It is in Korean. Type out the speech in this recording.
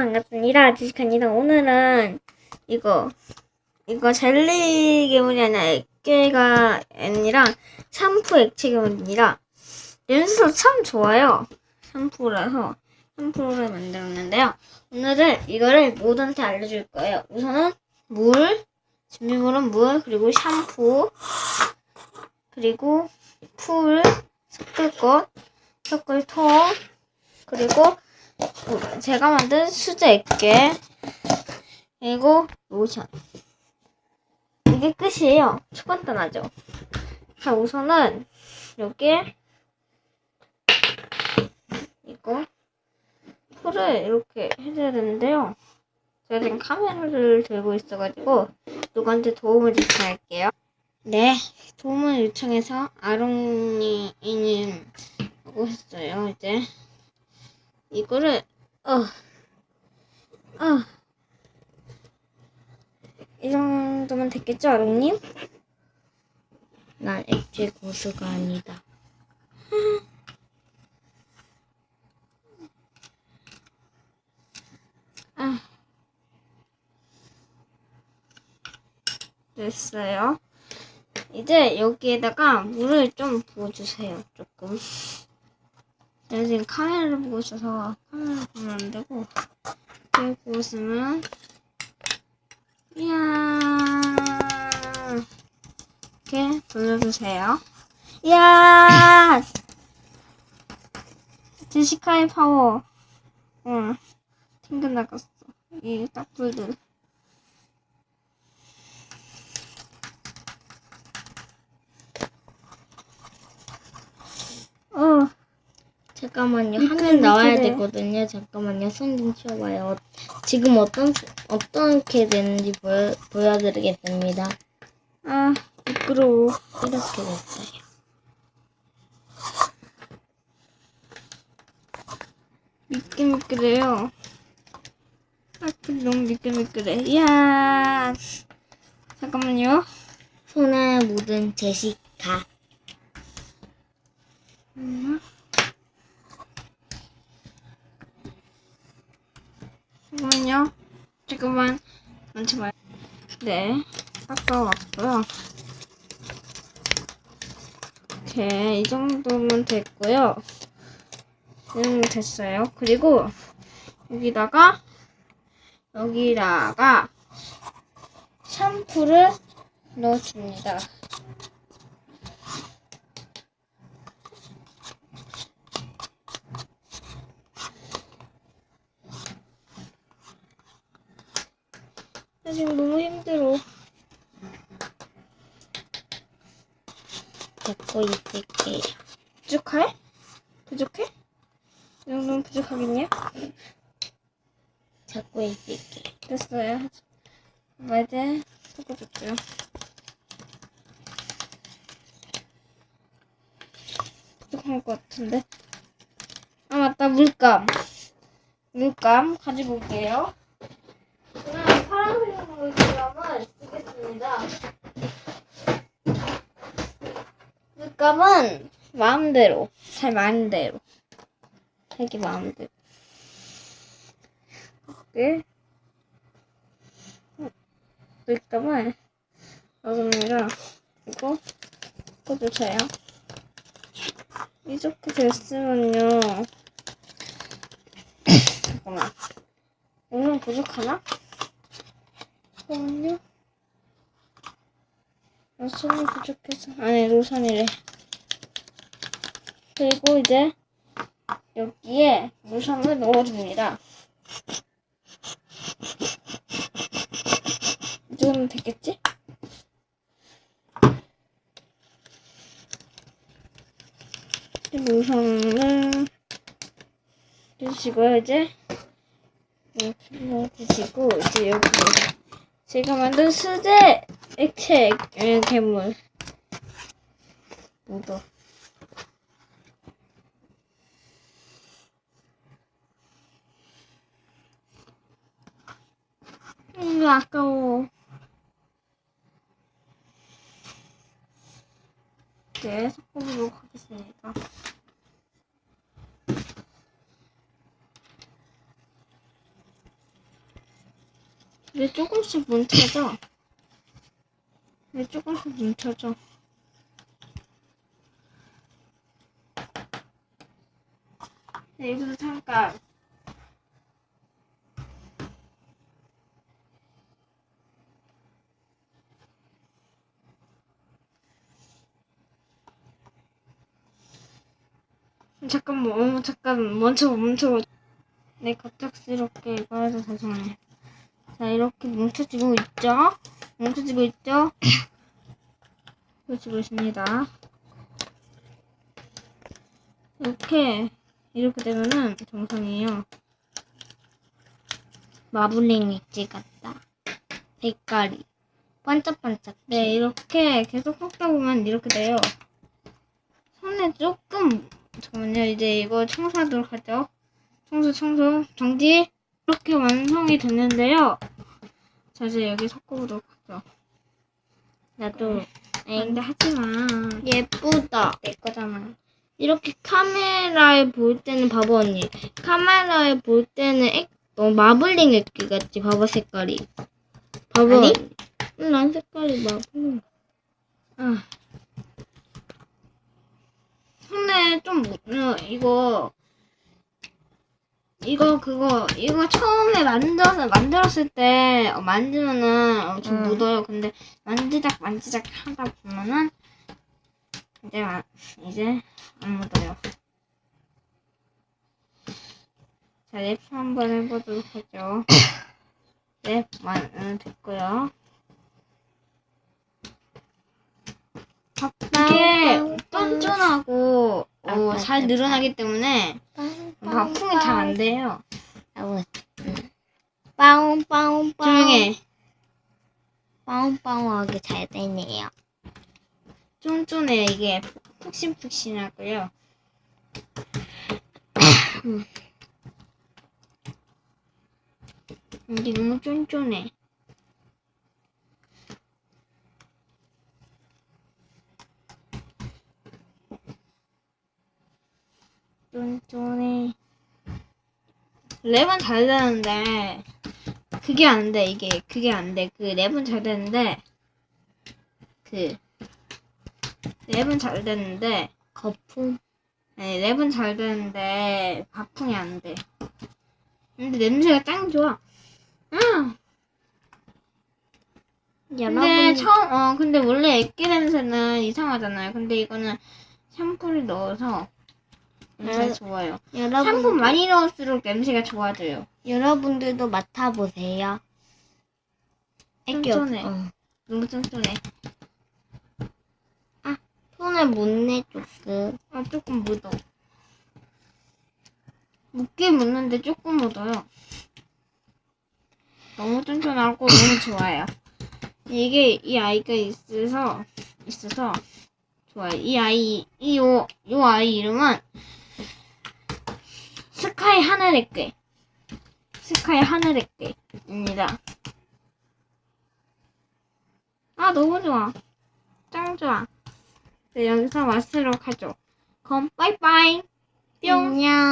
반갑습니다. 지식합니다. 오늘은 이거 이거 젤리 괴물이 아니라 액계가 아니라 샴푸 액체 괴물입니다. 냄새도 참 좋아요. 샴푸라서 샴푸를 만들었는데요. 오늘은 이거를 모두한테 알려줄 거예요. 우선은 물, 준비물은 물, 그리고 샴푸, 그리고 풀, 섞을 것, 섞을 통, 그리고 제가 만든 수제 액계. 그리고 로션. 이게 끝이에요. 초간단하죠. 자 우선은 여기에 이거 풀을 이렇게 해줘야 되는데요. 제가 지금 카메라를 들고 있어가지고 누구한테 도움을 요청할게요. 네 도움을 요청해서 아롱이님 하고 했어요 이제 이거를 어, 어. 이 정도면 됐겠죠, 아롱님? 난 액체 고수가 아니다. 아. 됐어요. 이제 여기에다가 물을 좀 부어주세요, 조금. 제가 지금 카메라를 보고 있어서 카메라 보면 안 되고 이렇게 부었으면 이야 이렇게 돌려주세요. 이야! 제시카의 파워. 응. 튕겨 나갔어. 이 딱불들 어 잠깐만요. 화면 나와야. 되거든요. 잠깐만요. 손 좀 치워봐요. 지금 어떤 어떻게 되는지 보여 보여드리겠습니다. 아, 미끄러워. 이렇게 됐어요. 미끌미끌해요. 아, 그 너무 미끌미끌해. 이야. 잠깐만요. 손에 묻은 제시카. 잠깐만요. 잠깐만. 만지 마요. 네. 깎아왔고요. 오케이. 이 정도면 됐고요. 이 정도 됐어요. 그리고 여기다가 여기다가 샴푸를 넣어줍니다. 나 지금 너무 힘들어. 잡고 있을게요. 부족해? 부족해? 이 정도면 부족하겠냐? 잡고 있을게요. 됐어요. 이제 섞어줄게요. 부족한 것 같은데. 아 맞다 물감. 물감 가지고 올게요. 저는 파란색 물감을 쓰겠습니다. 물감은 마음대로, 제 마음대로, 자기 마음대로. 이렇게 물감을 넣습니다. 그리고 섞어주세요. 이렇게 됐으면요. 잠깐만. 오늘 부족하나? 잠깐만요. 로션이 부족해서. 아니, 로션이래. 그리고 이제 여기에 로션을 넣어줍니다. 이 정도면 됐겠지? 로션을 주시고요, 이제. 이렇게 넣어주시고, 이제 여기 제가 만든 수제 액체 액- 괴물. 묻어. 음, 아까워. 네, 섞어보도록 하겠습니다. 왜 조금씩 뭉쳐져? 왜 조금씩 뭉쳐져? 네, 여기서 잠깐. 잠깐만, 어, 잠깐, 멈춰, 멈춰. 네, 갑작스럽게 이거 해서 죄송해요. 자, 이렇게 뭉쳐지고 있죠? 뭉쳐지고 있죠? 뭉쳐지고 있습니다. 이렇게, 이렇게 되면은 정상이에요. 마블링 위치 같다. 색깔이 반짝반짝. 네, 이렇게 계속 섞다 보면 이렇게 돼요. 손에 조금, 잠깐만요. 이제 이거 청소하도록 하죠. 청소, 청소, 정지. 이렇게 완성이 됐는데요. 자, 이제 여기 섞어보도록 하죠. 나도 근데 하지 마. 예쁘다. 내 거잖아. 이렇게 카메라에 볼 때는 봐봐 언니. 카메라에 볼 때는 액, 어, 마블링 액기 같지. 봐봐 색깔이. 봐봐. 아니? 응, 난 색깔이 마블링. 아. 손에 좀, 묻- 어, 이거, 이거, 그거, 이거 처음에 만들어서, 만들었을 때, 어, 만지면은 엄청 응. 묻어요. 근데, 만지작, 만지작 하다 보면은, 이제, 안- 이제, 안 묻어요. 자, 랩 한번 해보도록 하죠. 랩, 만, 음, 됐고요. 이게 쫀쫀하고 어, 잘 늘어나기 때문에 바풍이 잘 안 돼요. 빠옹빠옹 조용해. 빠옹빠옹하게 잘 되네요. 쫀쫀해 이게 푹신푹신하고요. 이게 너무 쫀쫀해. 쫀쫀해. 랩은 잘 되는데 그게 안 돼. 이게 그게 안 돼. 그 랩은 잘 되는데 그 랩은 잘 되는데 거품. 아니, 랩은 잘 되는데 바풍이 안 돼. 근데 냄새가 짱 좋아. 응. 근데 여러분 처음 어 근데 원래 액기 냄새는 이상하잖아요. 근데 이거는 샴푸를 넣어서 냄새가 음. 좋아요. 여러분 샴푸 많이 넣을수록 냄새가 좋아져요. 여러분들도 맡아보세요. 없- 쫀쫀해. 어. 너무 쫀쫀해. 손을 못 내 조금. 아 조금 묻어. 묻게 묻는데 조금 묻어요. 너무 쫀쫀하고 너무 좋아요. 이게 이 아이가 있어서 있어서 좋아요. 이 아이 이요 요 아이 이름은 스카이 하늘의 꾀. 스카이 하늘의 꾀입니다. 아 너무 좋아. 짱 좋아. 네, 여기서 마치도록 하죠. 그럼 빠이빠이. 뿅. 안녕.